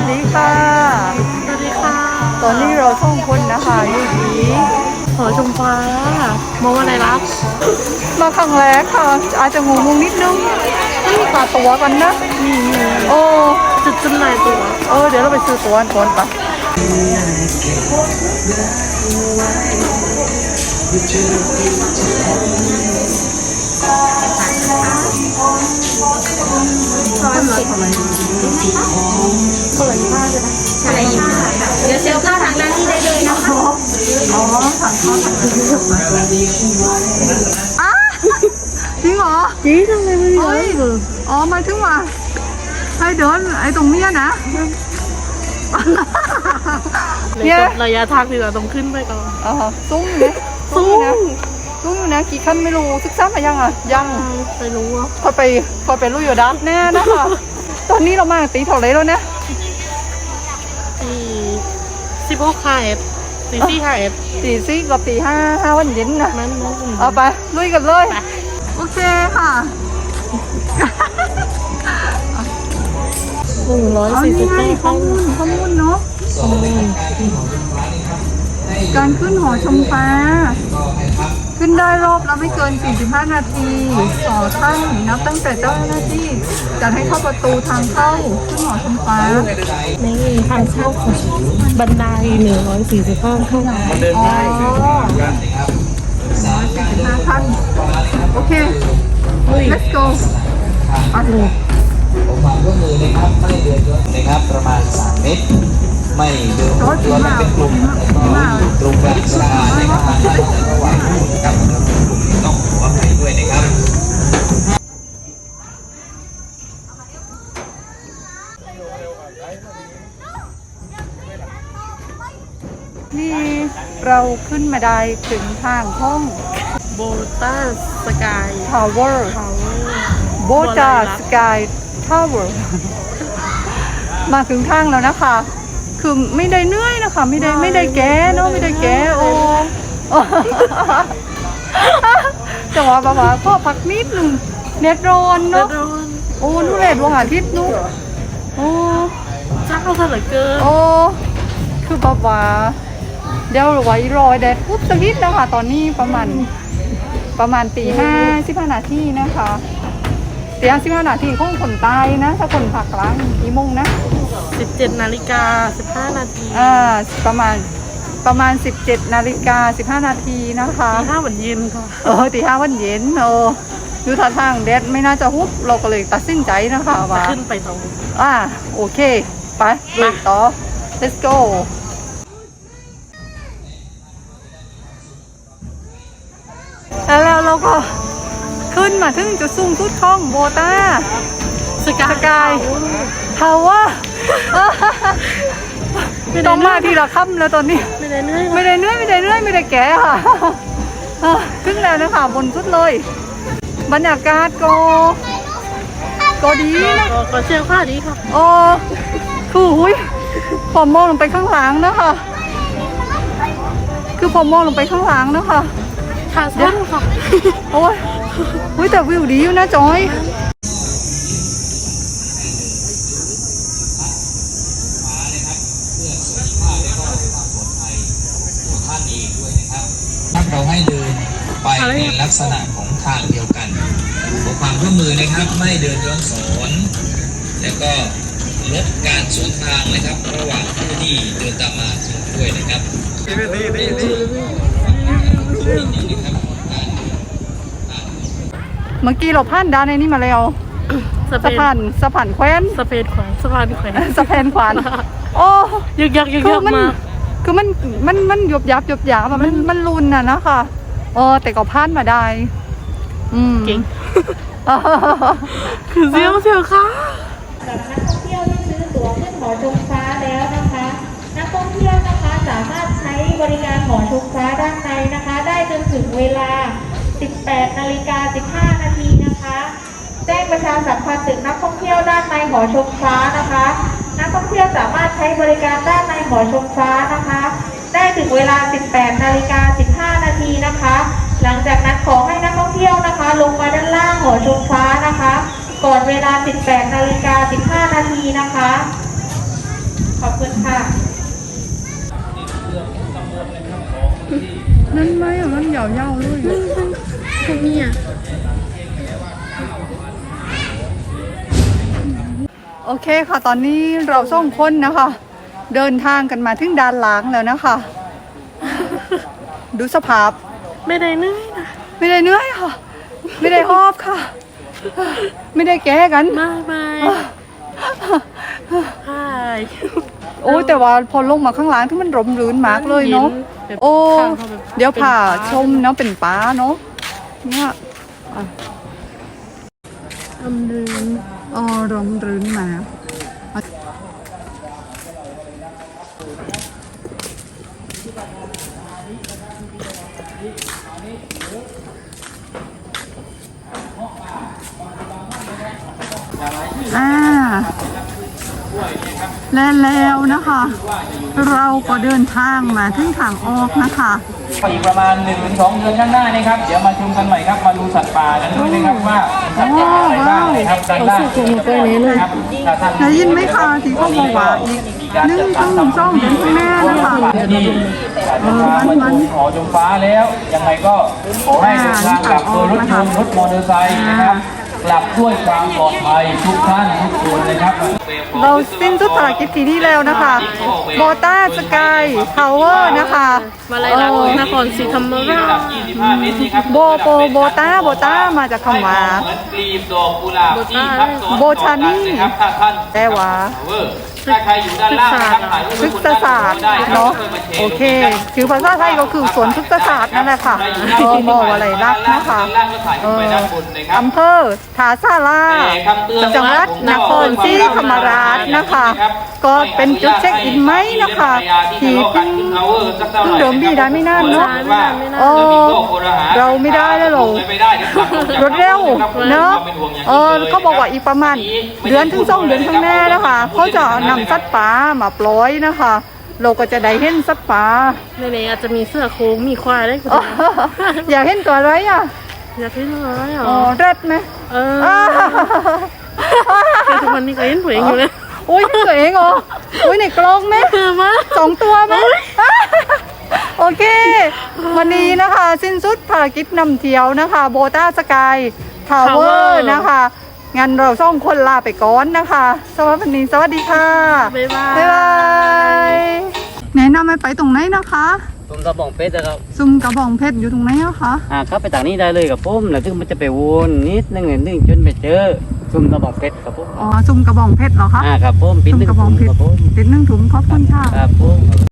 วัสดีค่ะ สวัสดีค่ะ ตอนนี้เราท่องคนนะคะอยู่ที่หอชมฟ้ามองอะไรรับมาครั้งแรกค่ะ อาจจะงงงๆนิดนึงไม่มีขาตัวกันนะนี่โอ้จุดจำหน่ายตั๋วเออเดี๋ยวเราไปซื้อตัวกันก่อนปะ อะจริงเหรอ จีทำไมไม่เฮ้ยอ๋อหมายถึงว่าให้เดินไอ้ตรงเนี้ยนะเนี่ยระยะทางที่เราต้องขึ้นไปก่อน อ๋อซุ้งอยู่นะซุ้งอยู่นะซุ้งอยู่นะกี่ขั้นไม่รู้ศึกษามายังอะ ยังไปรู้ว่าพอไปพอไปรู้อยู่ดับแน่นะคะตอนนี้เรามาตีเท่าไรแล้วนะที่สิบหกไฮเอฟ สี่สี่ไฮเอฟตีสี่กับตีห้าห้าวันเย็นนะนั่นนั่นเอาไปลุยกันเลย โอเคค่ะหนึ่งร้อยเอาสี่สินี่บไงเก้าข้อมูลข้อมูลเนาะการขึ้นหอชมฟ้า ขึ้นได้รอบละไม่เกิน 45 นาทีต่อท่านนับตั้งแต่เจ้าหน้าที่จะให้เข้าประตูทางเข้าขึ้นหอชมฟ้านี่ ทางเข้าของบันไดหนึ่งร้อยสี่สิบห้าเท่านั้นอ๋อห้าท่านโอเค let's go อะผมความร่วมมือนะครับไม่เดินย้อนนะครับประมาณ 3 เมตร ไม่เดินย้อนเป็นกลุ่มแล้วก็ตรงกลางสะพานนะครับระหว่างผู้นะครับแล้วก็กลุ่มที่ต้องขออภัยด้วยนะครับ นี่เราขึ้นมาได้ถึงทางห้องโบต้าสกาย Tower ทาวเวอร์โบจาสกายทาวเวอร์มาถึงทางแล้วนะคะ คือไม่ได้เหนื่อยนะคะ ไม่ได้ไม่ได้แก้เนาะไม่ได้แก้โอ้แต่ว่าแบบว่าก็พักนิดหนึ่งเน็ตร้อนแล้วเนาะโดนโอ้นู่นแหละดวงอาทิตย์นู่นโอ้เจ้าซะเหลือเกินโอ้คือแบบว่า เดี๋ยวไว้รอยแดดปุ๊บสักนิดนะคะตอนนี้ประมาณประมาณตีห้าสิบห้านาทีนะคะตีห้าสิบห้านาทีคงคนตายนะ ถ้าคนผักหล้างกี่โมงนะ17นาฬิกา15นาทีอ่าประมาณประมาณ 17นาฬิกา15 นาทีนะคะตีห้าวันเย็นค่ะเออตีห้าวันเย็นเออดูท่าทางแดดไม่น่าจะฮุบเราก็เลยตัดสินใจนะคะว่าขึ้นไปตรงอ่าโอเค ไปลุยต่อ let's go แล้วเราก็ขึ้นมาถึงจุดสูงสุดของโบตาสกายสกายทาวเวอร์ต้องมาทีละค่ำแล้วตอนนี้ ไม่ได้เหนื่อยไม่ได้เหนื่อยไม่ได้เหนื่อยไม่ได้แก่ค่ะอะขึ้นแล้วนะคะบนสุดเลย บรรยากาศก็ก็ดีนะก็ก็เชื่อข้าดีค่ะโอ้คือหุยพอมองลงไปข้างหลังนะคะ คือพอมองลงไปข้างหลังนะคะ ขาสั้นค่ะ โอ้ยหุยแต่วิวดีอยู่นะจอยครับเราให้เดินไปในลักษณะของทางเดียวกันขอความร่วมมือนะครับ ไม่เดินย้อนสอนแล้วก็ลดการสวนทางนะครับ ระหว่างผู้ที่เดินตามมาด้วยนะครับ เมื่อกี้เราผ่านด้านในนี้มาแล้วสะสะพาพานนสะพานแคว้นสะเพนขวานสะพานแขวนสะพานขวานโอ้ ยึกยักยึกคืยัอกมันมากคือมันมันมันหยบยับหยบยับอะมันมันรุนน่ะนะคะเออแต่ก็ผ่านมาได้ อืม เก่ง คือเซียวเซียวค่ะ สำหรับนักท่องเที่ยวที่ซื้อตั๋วขึ้นหอชมฟ้า เวลา 18 นาฬิกา 15 นาทีนะคะ แจ้งประชาสัมพันธ์ถึงนักท่องเที่ยวด้านในหอชมฟ้านะคะ นักท่องเที่ยวสามารถใช้บริการด้านในหอชมฟ้านะคะ ได้ถึงเวลา 18 นาฬิกา 15 นาทีนะคะ หลังจากนั้นขอให้นักท่องเที่ยวนะคะ ลงมาด้านล่างหอชมฟ้านะคะ ก่อนเวลา 18 นาฬิกา 15 นาทีนะคะยาวๆเลย พวกนี้อะโอเคค่ะ ตอนนี้เราสองคนนะคะ เดินทางกันมาถึงด้านหลังแล้วนะคะ ดูสภาพ ไม่ได้เหนื่อยนะ ไม่ได้เหนื่อยค่ะ ไม่ได้หอบค่ะ ไม่ได้แก้กันบายบายบาย โอ้แต่ว่าพอลงมาข้างล่างที่มันร่มรื่นมากเลยเนาะโอ้เดี๋ยวผ่าชมเนาะเป็นป้าเนาะเนี่ยอำลืมอ๋อร่มรื่นมาก และแล้วนะคะ เราก็เดินทางมาถึงทางออกนะคะอีกประมาณ1นถึงสเดือนข้างหน้านะครับ เดี๋ยวมาชมกันใหม่ครับ มาดูสัตว์ป่ากันด้วยนะครับว่าสัตว์ป่าอะไรบ้างนะครับด้านล่างครับถ้าท่านได้ยินไหมคะที่เขาบอกว่าอีกหนึ่งถึงสองเดือนข้างหน้านะคะที่อาจจะพามาชมหอชมฟ้าแล้ว ยังไงก็ขอให้เดินทางกลับโดยรถยนต์รถมอเตอร์ไซค์นะครับ กลับด้วยความปลอดภัยทุกท่านทุกคนนะครับ เราสิ้นสุดภารกิจที่นี่แล้วนะคะโบต้าสกายทาวเวอร์นะคะมาลายลักษณ์นครศรีธรรมราชโบโปโบต้าโบต้ามาจากคำว่าเหมือนกลีบดอกกุหลาบที่ทับซ้อนโบชานี่นะครับถ้าท่านแต่ว่า ถ้าใครอยู่ด้านล่างนะครับถ่ายรูปพฤกษศาสตร์เนาะโอเค คือภาษาไทยก็คือสวนพฤกษศาสตร์นั่นแหละค่ะกมอะไรรักนะคะเอออำเภอถาซาลาจังหวัดนครศรีธรรมราชนะคะ ก็เป็นจุดเช็คอินไหมนะคะที่เพิ่งเพิ่งเดิมดีได้ไม่นานเนาะเออเราไม่ได้แล้วหรอรถเร็วเนาะเออเขาบอกว่าอีกประมาณเดือนถึงสองเดือนข้างหน้านะคะเขาจะนำสัตว์ป่ามาปล่อยนะคะ เราก็จะได้เห็นสัตว์ป่าในนี้อาจจะมีเสื้อโค้งมีควายได้คุณอ๋ออยากเห็นตัวอะไรอะอยากให้น้อยเหรอ๋ออเร็ดไหมเอออ้าแต่ทุกวันนี้ก็เห็นผู้เองอยู่เลยอุ้ยเห็นตัวเองเหรออุ้ยในกล้องไหมเออมาสองตัวไหมโอเค วันนี้นะคะ สิ้นสุดภารกิจนำเที่ยวนะคะ โบต้าสกายทาวเวอ Tower ร์นะคะ งั้นเราสองคนลาไปก่อนนะคะสวัสดีสวัสดีค่ะ บ๊ายบายบ๊ายบายแนะนำให้ไปตรงไหนนะคะ ผมกระบองเพชรนะครับซุมกระบองเพชรอยู่ตรงไหนอะคะอ่าครับไปทางนี้ได้เลยกับผมแล้วถึงมันจะไปวนนิดนึงนึงจนไปเจอซุ่มกระบองเพชรครับผมอ๋อซุมกระบองเพชรเหรอคะอ่าครับผมปิดซุมนึงกระบองเพชครรับผมติดหนึ่งถุงขอบคุณค่ะ